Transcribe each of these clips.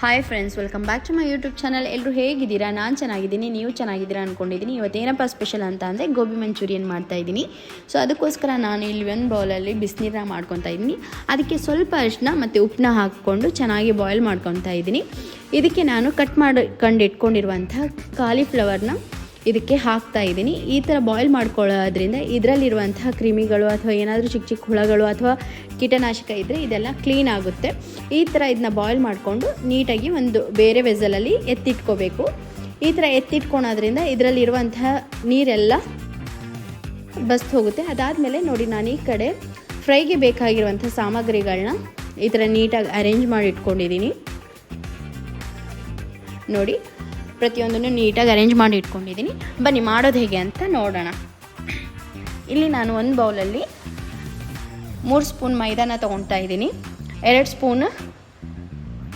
Hi friends welcome back to my YouTube channel ಎಲ್ಲರೂ ಹೇಗಿದ್ದೀರಾ? ನಾನು ಚೆನ್ನಾಗಿದ್ದೀನಿ, ನೀವು ಚೆನ್ನಾಗಿದ್ದೀರಾ ಅಂದ್ಕೊಂಡಿದ್ದೀನಿ ಇವತ್ತೇನಪ್ಪ ಸ್ಪೆಷಲ್ ಅಂತ ಅಂದರೆ ಗೋಬಿ ಮಂಚೂರಿಯನ್ ಮಾಡ್ತಾ ಇದ್ದೀನಿ. ಸೊ ಅದಕ್ಕೋಸ್ಕರ ನಾನು ಇಲ್ಲಿ ಒಂದು ಬೌಲಲ್ಲಿ ಬಿಸಿನೀರನ್ನ ಮಾಡ್ಕೊತಾ ಇದ್ದೀನಿ. ಅದಕ್ಕೆ ಸ್ವಲ್ಪ ಅರಿಶಿನ ಮತ್ತು ಉಪ್ಪನ್ನ ಹಾಕ್ಕೊಂಡು ಚೆನ್ನಾಗಿ ಬಾಯ್ಲ್ ಮಾಡ್ಕೊತಾ ಇದ್ದೀನಿ. ಇದಕ್ಕೆ ನಾನು ಕಟ್ ಇಟ್ಕೊಂಡಿರುವಂಥ ಕಾಲಿಫ್ಲವರ್ನ ಇದಕ್ಕೆ ಹಾಕ್ತಾ ಇದ್ದೀನಿ. ಈ ಥರ ಬಾಯ್ಲ್ ಮಾಡ್ಕೊಳ್ಳೋದ್ರಿಂದ ಇದರಲ್ಲಿರುವಂತಹ ಕ್ರಿಮಿಗಳು ಅಥವಾ ಏನಾದರೂ ಚಿಕ್ಕ ಚಿಕ್ಕ ಹುಳಗಳು ಅಥವಾ ಕೀಟನಾಶಕ ಇದ್ದರೆ ಇದೆಲ್ಲ ಕ್ಲೀನ್ ಆಗುತ್ತೆ. ಈ ಥರ ಇದನ್ನ ಬಾಯ್ಲ್ ಮಾಡಿಕೊಂಡು ನೀಟಾಗಿ ಒಂದು ಬೇರೆ ವೆಸಲಲ್ಲಿ ಎತ್ತಿಟ್ಕೋಬೇಕು. ಈ ಥರ ಎತ್ತಿಟ್ಕೊಳೋದ್ರಿಂದ ಇದರಲ್ಲಿರುವಂತಹ ನೀರೆಲ್ಲ ಬಸ್ತು ಹೋಗುತ್ತೆ. ಅದಾದಮೇಲೆ ನೋಡಿ, ನಾನು ಈ ಕಡೆ ಫ್ರೈಗೆ ಬೇಕಾಗಿರುವಂಥ ಸಾಮಗ್ರಿಗಳನ್ನ ಈ ಥರ ನೀಟಾಗಿ ಅರೇಂಜ್ ಮಾಡಿ ಇಟ್ಕೊಂಡಿದ್ದೀನಿ ನೋಡಿ ಪ್ರತಿಯೊಂದನ್ನು ನೀಟಾಗಿ ಅರೇಂಜ್ ಮಾಡಿ ಇಟ್ಕೊಂಡಿದ್ದೀನಿ. ಬನ್ನಿ, ಮಾಡೋದು ಹೇಗೆ ಅಂತ ನೋಡೋಣ. ಇಲ್ಲಿ ನಾನು ಒಂದು ಬೌಲಲ್ಲಿ ಮೂರು ಸ್ಪೂನ್ ಮೈದಾನ ತೊಗೊಳ್ತಾ ಇದ್ದೀನಿ. ಎರಡು ಸ್ಪೂನ್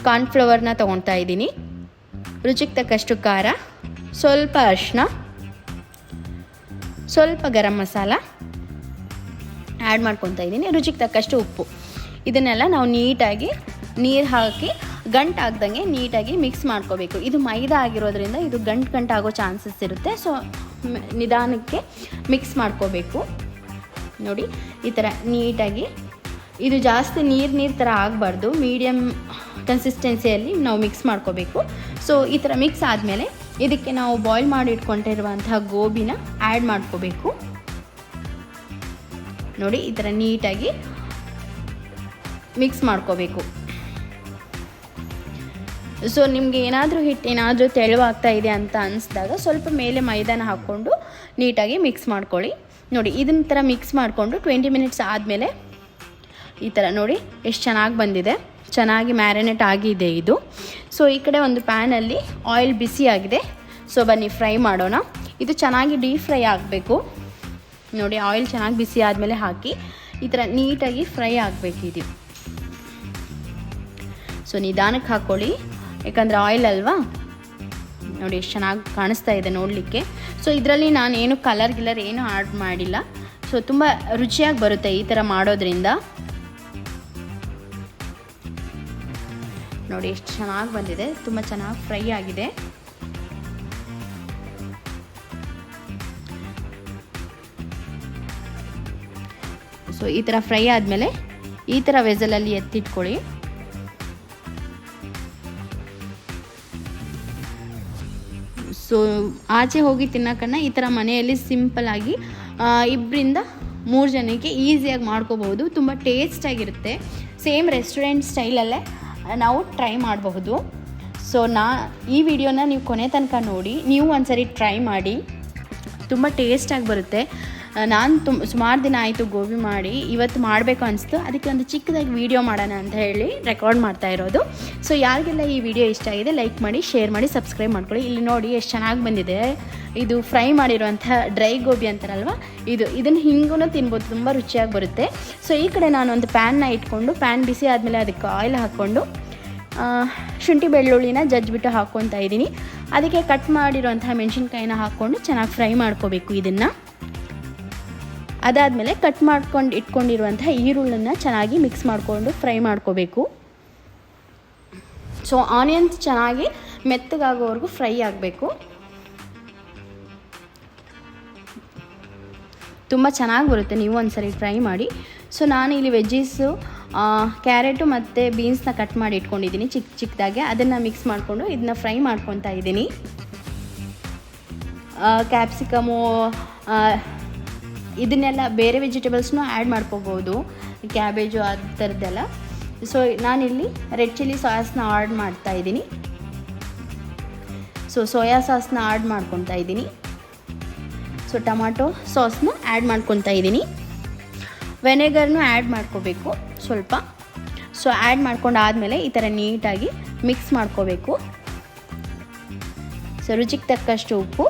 ಕಾರ್ನ್ಫ್ಲವರ್ನ ತೊಗೊಳ್ತಾ ಇದ್ದೀನಿ. ರುಚಿಗೆ ತಕ್ಕಷ್ಟು ಖಾರ, ಸ್ವಲ್ಪ ಅರಿಶಿನ ಸ್ವಲ್ಪ ಗರಂ ಮಸಾಲ ಆ್ಯಡ್ ಮಾಡ್ಕೊತಾ ಇದ್ದೀನಿ. ರುಚಿಗೆ ತಕ್ಕಷ್ಟು ಉಪ್ಪು. ಇದನ್ನೆಲ್ಲ ನಾವು ನೀಟಾಗಿ ನೀರು ಹಾಕಿ ಗಂಟು ಆಗ್ದಂಗೆ ನೀಟಾಗಿ ಮಿಕ್ಸ್ ಮಾಡ್ಕೋಬೇಕು. ಇದು ಮೈದಾ ಆಗಿರೋದ್ರಿಂದ ಇದು ಗಂಟು ಗಂಟು ಆಗೋ ಚಾನ್ಸಸ್ ಇರುತ್ತೆ. ಸೊ ನಿಧಾನಕ್ಕೆ ಮಿಕ್ಸ್ ಮಾಡ್ಕೋಬೇಕು. ನೋಡಿ, ಈ ಥರ ನೀಟಾಗಿ ಇದು ಜಾಸ್ತಿ ನೀರು ನೀರು ಥರ ಆಗಬಾರ್ದು. ಮೀಡಿಯಮ್ ಕನ್ಸಿಸ್ಟೆನ್ಸಿಯಲ್ಲಿ ನಾವು ಮಿಕ್ಸ್ ಮಾಡ್ಕೋಬೇಕು. ಸೊ ಈ ಥರ ಮಿಕ್ಸ್ ಆದಮೇಲೆ ಇದಕ್ಕೆ ನಾವು ಬಾಯ್ಲ್ ಮಾಡಿ ಇಟ್ಕೊಂಡಿರುವಂತಹ ಗೋಬಿನ ಆ್ಯಡ್ ಮಾಡ್ಕೋಬೇಕು. ನೋಡಿ, ಈ ಥರ ನೀಟಾಗಿ ಮಿಕ್ಸ್ ಮಾಡ್ಕೋಬೇಕು. ಸೊ ನಿಮಗೆ ಏನಾದರೂ ಹಿಟ್ಟು ಏನಾದರೂ ತೆಳುವಾಗ್ತಾ ಇದೆ ಅಂತ ಅನಿಸಿದಾಗ ಸ್ವಲ್ಪ ಮೇಲೆ ಮೈದಾನ ಹಾಕ್ಕೊಂಡು ನೀಟಾಗಿ ಮಿಕ್ಸ್ ಮಾಡ್ಕೊಳ್ಳಿ. ನೋಡಿ ಇದನ್ನ ಥರ ಮಿಕ್ಸ್ ಮಾಡಿಕೊಂಡು ಟ್ವೆಂಟಿ ಮಿನಿಟ್ಸ್ ಆದಮೇಲೆ ಈ ಥರ ನೋಡಿ, ಎಷ್ಟು ಚೆನ್ನಾಗಿ ಬಂದಿದೆ. ಚೆನ್ನಾಗಿ ಮ್ಯಾರಿನೇಟ್ ಆಗಿದೆ ಇದು. ಸೊ ಈ ಕಡೆ ಒಂದು ಪ್ಯಾನಲ್ಲಿ ಆಯಿಲ್ ಬಿಸಿ ಆಗಿದೆ. ಸೊ ಬನ್ನಿ ಫ್ರೈ ಮಾಡೋಣ. ಇದು ಚೆನ್ನಾಗಿ ಡೀಪ್ ಫ್ರೈ ಆಗಬೇಕು. ನೋಡಿ ಆಯಿಲ್ ಚೆನ್ನಾಗಿ ಬಿಸಿ ಆದಮೇಲೆ ಹಾಕಿ ಈ ಥರ ನೀಟಾಗಿ ಫ್ರೈ ಆಗಬೇಕು ಇದು ಸೊ ನಿಧಾನಕ್ಕೆ ಹಾಕ್ಕೊಳ್ಳಿ ಯಾಕಂದರೆ ಆಯಿಲ್ ಅಲ್ವಾ? ನೋಡಿ ಎಷ್ಟು ಚೆನ್ನಾಗಿ ಕಾಣಿಸ್ತಾ ಇದೆ ನೋಡಲಿಕ್ಕೆ. ಸೊ ಇದರಲ್ಲಿ ನಾನು ಏನು ಕಲರ್ ಗಿಲರ್ ಏನು ಆ್ಯಡ್ ಮಾಡಿಲ್ಲ. ಸೊ ತುಂಬ ರುಚಿಯಾಗಿ ಬರುತ್ತೆ ಈ ಥರ ಮಾಡೋದ್ರಿಂದ. ನೋಡಿ ಎಷ್ಟು ಚೆನ್ನಾಗಿ ಬಂದಿದೆ. ತುಂಬ ಚೆನ್ನಾಗಿ ಫ್ರೈ ಆಗಿದೆ. ಸೊ ಈ ಥರ ಫ್ರೈ ಆದಮೇಲೆ ಈ ಥರ ವೆಸಲಲ್ಲಿ ಎತ್ತಿಟ್ಕೊಳ್ಳಿ. ಸೊ ಆಚೆ ಹೋಗಿ ತಿನ್ನೋಕನ್ನ ಈ ಥರ ಮನೆಯಲ್ಲಿ ಸಿಂಪಲ್ಲಾಗಿ ಇಬ್ಬರಿಂದ ಮೂರು ಜನಕ್ಕೆ ಈಸಿಯಾಗಿ ಮಾಡ್ಕೋಬಹುದು. ತುಂಬ ಟೇಸ್ಟಾಗಿರುತ್ತೆ ಸೇಮ್ ರೆಸ್ಟೋರೆಂಟ್ ಸ್ಟೈಲಲ್ಲೇ ನಾವು ಟ್ರೈ ಮಾಡಬಹುದು. ಸೊ ನಾ, ಈ ವಿಡಿಯೋನ ನೀವು ಕೊನೆ ತನಕ ನೋಡಿ, ನೀವು ಒಂದ್ಸರಿ ಟ್ರೈ ಮಾಡಿ, ತುಂಬ ಟೇಸ್ಟಾಗಿ ಬರುತ್ತೆ. ನಾನು ತುಂಬ ಸುಮಾರು ದಿನ ಆಯಿತು ಗೋಬಿ ಮಾಡಿ, ಇವತ್ತು ಮಾಡಬೇಕು ಅನಿಸ್ತು. ಅದಕ್ಕೆ ಒಂದು ಚಿಕ್ಕದಾಗಿ ವೀಡಿಯೋ ಮಾಡೋಣ ಅಂತ ಹೇಳಿ ರೆಕಾರ್ಡ್ ಮಾಡ್ತಾ ಇರೋದು. ಸೊ ಯಾರಿಗೆಲ್ಲ ಈ ವಿಡಿಯೋ ಇಷ್ಟ ಆಗಿದೆ ಲೈಕ್ ಮಾಡಿ ಶೇರ್ ಮಾಡಿ ಸಬ್ಸ್ಕ್ರೈಬ್ ಮಾಡ್ಕೊಳ್ಳಿ. ಇಲ್ಲಿ ನೋಡಿ ಎಷ್ಟು ಚೆನ್ನಾಗಿ ಬಂದಿದೆ. ಇದು ಫ್ರೈ ಮಾಡಿರುವಂಥ ಡ್ರೈ ಗೋಬಿ ಅಂತಾರಲ್ವ? ಇದು, ಇದನ್ನು ಹಿಂಗೂ ತಿನ್ಬೋದು, ತುಂಬ ರುಚಿಯಾಗಿ ಬರುತ್ತೆ. ಸೊ ಈ ಕಡೆ ನಾನು ಒಂದು ಪ್ಯಾನ್ನ ಇಟ್ಕೊಂಡು ಪ್ಯಾನ್ ಬಿಸಿ ಆದಮೇಲೆ ಅದಕ್ಕೆ ಆಯಿಲ್ ಹಾಕ್ಕೊಂಡು ಶುಂಠಿ ಬೆಳ್ಳುಳ್ಳಿನ ಜಜ್ಜಿಬಿಟ್ಟು ಹಾಕ್ಕೊತಾ ಇದ್ದೀನಿ. ಅದಕ್ಕೆ ಕಟ್ ಮಾಡಿರೋಂಥ ಮೆಣಸಿನ್ಕಾಯಿನ ಹಾಕ್ಕೊಂಡು ಚೆನ್ನಾಗಿ ಫ್ರೈ ಮಾಡ್ಕೋಬೇಕು ಇದನ್ನು. ಅದಾದಮೇಲೆ ಕಟ್ ಮಾಡ್ಕೊಂಡು ಇಟ್ಕೊಂಡಿರುವಂಥ ಈರುಳ್ಳನ್ನ ಚೆನ್ನಾಗಿ ಮಿಕ್ಸ್ ಮಾಡಿಕೊಂಡು ಫ್ರೈ ಮಾಡ್ಕೋಬೇಕು. ಸೊ ಆನಿಯನ್ಸ್ ಚೆನ್ನಾಗಿ ಮೆತ್ತಗಾಗೋವರೆಗೂ ಫ್ರೈ ಆಗಬೇಕು. ತುಂಬ ಚೆನ್ನಾಗಿ ಬರುತ್ತೆ, ನೀವು ಒಂದ್ಸರಿ ಫ್ರೈ ಮಾಡಿ. ಸೊ ನಾನು ಇಲ್ಲಿ ವೆಜ್ಜೀಸು ಕ್ಯಾರೆಟು ಮತ್ತು ಬೀನ್ಸ್ನ ಕಟ್ ಮಾಡಿ ಇಟ್ಕೊಂಡಿದ್ದೀನಿ ಚಿಕ್ಕ ಚಿಕ್ಕದಾಗೆ ಅದನ್ನು ಮಿಕ್ಸ್ ಮಾಡಿಕೊಂಡು ಇದನ್ನ ಫ್ರೈ ಮಾಡ್ಕೊತಾ ಇದ್ದೀನಿ. ಕ್ಯಾಪ್ಸಿಕಮು ಇದನ್ನೆಲ್ಲ ಬೇರೆ ವೆಜಿಟೇಬಲ್ಸ್ನೂ ಆ್ಯಡ್ ಮಾಡ್ಕೋಬೋದು, ಕ್ಯಾಬೇಜು ಆ ಥರದ್ದೆಲ್ಲ. ಸೊ ನಾನಿಲ್ಲಿ ರೆಡ್ ಚಿಲ್ಲಿ ಸಾಸ್ನ ಆಡ್ ಮಾಡ್ತಾ ಇದ್ದೀನಿ. ಸೊ ಸೋಯಾ ಸಾಸ್ನ ಆ್ಯಡ್ ಮಾಡ್ಕೊತಾ ಇದ್ದೀನಿ. ಸೊ ಟೊಮ್ಯಾಟೊ ಸಾಸ್ನ ಆ್ಯಡ್ ಮಾಡ್ಕೊತಾ ಇದ್ದೀನಿ. ವೆನೆಗರ್ನು ಆ್ಯಡ್ ಮಾಡ್ಕೋಬೇಕು ಸ್ವಲ್ಪ. ಸೊ ಆ್ಯಡ್ ಮಾಡ್ಕೊಂಡು ಆದಮೇಲೆ ಈ ಥರ ನೀಟಾಗಿ ಮಿಕ್ಸ್ ಮಾಡ್ಕೋಬೇಕು. ಸೊ ರುಚಿಗೆ ತಕ್ಕಷ್ಟು ಉಪ್ಪು.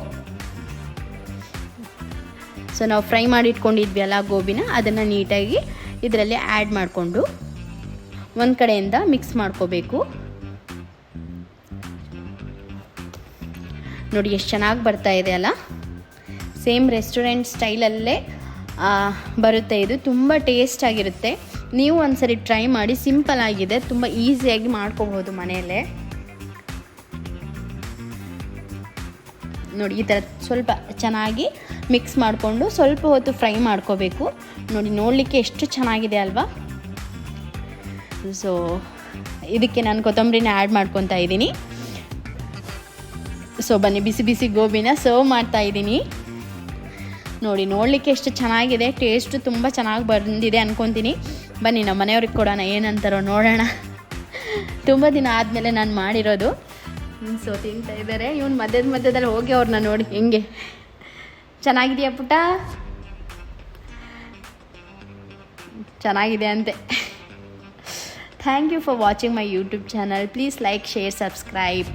ಸೊ ನಾವು ಫ್ರೈ ಮಾಡಿ ಇಟ್ಕೊಂಡಿದ್ವಿ ಅಲ್ಲ ಗೋಬಿನ, ಅದನ್ನು ನೀಟಾಗಿ ಇದರಲ್ಲಿ ಆ್ಯಡ್ ಮಾಡಿಕೊಂಡು ಒಂದು ಕಡೆಯಿಂದ ಮಿಕ್ಸ್ ಮಾಡ್ಕೋಬೇಕು. ನೋಡಿ, ಎಷ್ಟು ಚೆನ್ನಾಗಿ ಬರ್ತಾ ಇದೆ ಅಲ್ಲ? ಸೇಮ್ ರೆಸ್ಟೋರೆಂಟ್ ಸ್ಟೈಲಲ್ಲೇ ಬರುತ್ತೆ ಇದು. ತುಂಬ ಟೇಸ್ಟಾಗಿರುತ್ತೆ ನೀವು ಒಂದ್ಸರಿ ಟ್ರೈ ಮಾಡಿ ಸಿಂಪಲ್ ಆಗಿದೆ. ತುಂಬ ಈಸಿಯಾಗಿ ಮಾಡ್ಕೋಬೋದು ಮನೆಯಲ್ಲೇ. ನೋಡಿ, ಈ ಥರ ಸ್ವಲ್ಪ ಚೆನ್ನಾಗಿ ಮಿಕ್ಸ್ ಮಾಡಿಕೊಂಡು ಸ್ವಲ್ಪ ಹೊತ್ತು ಫ್ರೈ ಮಾಡ್ಕೋಬೇಕು. ನೋಡಿ, ನೋಡಲಿಕ್ಕೆ ಎಷ್ಟು ಚೆನ್ನಾಗಿದೆ ಅಲ್ವಾ? ಸೊ ಇದಕ್ಕೆ ನಾನು ಕೊತ್ತಂಬರಿನ ಆ್ಯಡ್ ಮಾಡ್ಕೊತಾ ಇದ್ದೀನಿ. ಸೊ ಬನ್ನಿ, ಬಿಸಿ ಬಿಸಿ ಗೋಬಿನ ಸರ್ವ್ ಮಾಡ್ತಾ ಇದ್ದೀನಿ. ನೋಡಿ, ನೋಡಲಿಕ್ಕೆ ಎಷ್ಟು ಚೆನ್ನಾಗಿದೆ ಟೇಸ್ಟು ತುಂಬ ಚೆನ್ನಾಗಿ ಬಂದಿದೆ ಅಂದ್ಕೊತೀನಿ ಬನ್ನಿ ನಮ್ಮ ಮನೆಯವ್ರಿಗೆ ಕೊಡೋಣ, ಏನಂತಾರೋ ನೋಡೋಣ. ತುಂಬ ದಿನ ಆದಮೇಲೆ ನಾನು ಮಾಡಿರೋದು. ಸೊ ತಿಂತಾ ಇದ್ದಾರೆ ಇವ್ನು ಮಧ್ಯದ ಮಧ್ಯದಲ್ಲಿ ಹೋಗಿ ಅವ್ರನ್ನ ನೋಡಿ, ಹೆಂಗೆ? ಚೆನ್ನಾಗಿದೆಯಾ ಪುಟ್ಟ? ಚೆನ್ನಾಗಿದೆ ಅಂತೆ. Thank you for watching my YouTube channel please like share subscribe